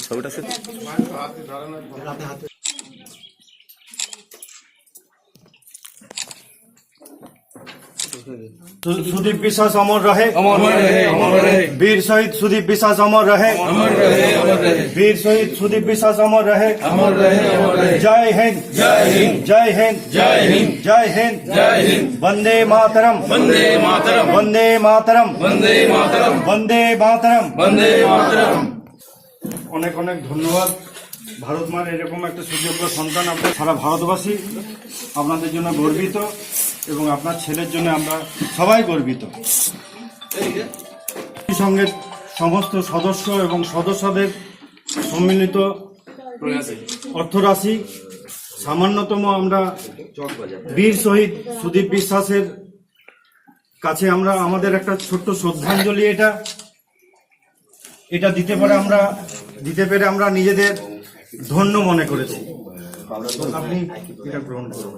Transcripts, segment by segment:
ছবিটা সে সু- সুদীপ বিশ্বাস অমর রহে अमर रहे अमर रहे বীর শহীদ সুদীপ বিশ্বাস অমর রহে अमर रहे अमर रहे বীর শহীদ সুদীপ বিশ্বাস অমর রহে अमर रहे अमर रहे জয় হিন্দ जय हिंद জয় হিন্দ जय हिंद জয় হিন্দ जय हिंद বন্দে মাতরম वंदे मातरम বন্দে মাতরম वंदे मातरम বন্দে মাতরম वंदे मातरम অনেক অনেক ধন্যবাদ ভারত মার এরকম একটা সুযোগ্য সন্তান আপনার সারা ভারতবাসী আপনাদের জন্য গর্বিত এবং আপনার ছেলের জন্য আমরা সবাই গর্বিত। সঙ্গে সমস্ত সদস্য এবং সদস্যদের সম্মিলিত অর্থরাশি, সামান্যতম আমরা বীর শহীদ সুদীপ বিশ্বাসের কাছে আমরা আমাদের একটা ছোট্ট শ্রদ্ধাঞ্জলি এটা। এটা দিতে পারে আমরা, দিতে পেরে আমরা নিজেদের ধন্য মনে করেছি। আপনি এটা গ্রহণ করুন।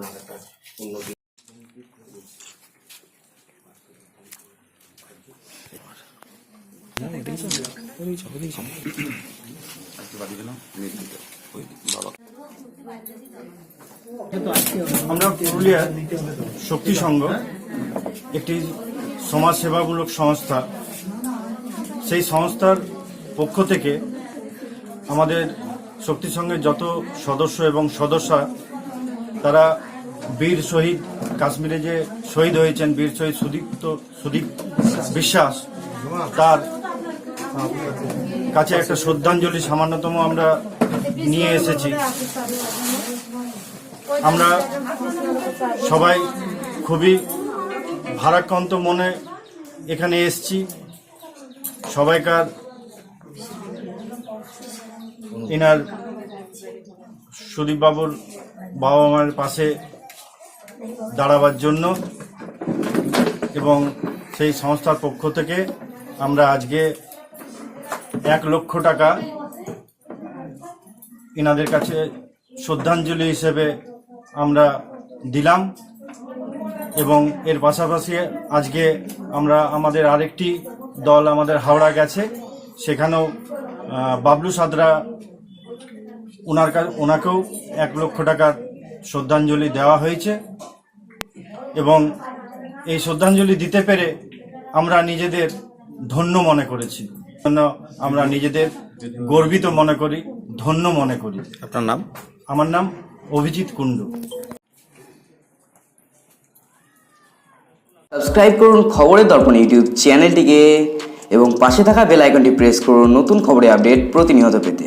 আমরা পুরুলিয়া শক্তি সংঘ একটি সমাজসেবামূলক সংস্থা। সেই সংস্থার পক্ষ থেকে আমাদের শক্তি সংঘের যত সদস্য এবং সদস্যা, তারা বীর শহীদ, কাশ্মীরে যে শহীদ হয়েছেন, বীর শহীদ সুদীপ্ত, সুদীপ বিশ্বাস, তার কাছে একটা শ্রদ্ধাঞ্জলি সামান্যতম আমরা নিয়ে এসেছি। আমরা সবাই খুবই ভারাক্রান্ত মনে এখানে এসছি। সবাইকার ইনার সুদীপবাবুর বাবা মায়ের পাশে দাঁড়াবার জন্য এবং সেই সংস্থার পক্ষ থেকে আমরা আজকে এক লক্ষ টাকা ইনাদের কাছে শ্রদ্ধাঞ্জলি হিসেবে আমরা দিলাম এবং এর পাশাপাশি আজকে আমরা আমাদের আরেকটি দল আমাদের হাওড়া গেছে, সেখানেও বাবলু সাদরা ওনার কা- ওনাকেও এক লক্ষ টাকার শ্রদ্ধাঞ্জলি দেওয়া হয়েছে এবং এই শ্রদ্ধাঞ্জলি দিতে পেরে আমরা নিজেদের ধন্য মনে করেছি। জন্য আমরা নিজেদের গর্বিত মনে করি ধন্য মনে করি। আপনার নাম? আমার নাম অভিজিৎ কুণ্ডু। সাবস্ক্রাইব করুন খবরের দর্পণ ইউটিউব চ্যানেলটিকে। এবং পাশে থাকা বেল আইকনটি প্রেস করুন নতুন খবরের আপডেট প্রতিনিয়ত পেতে।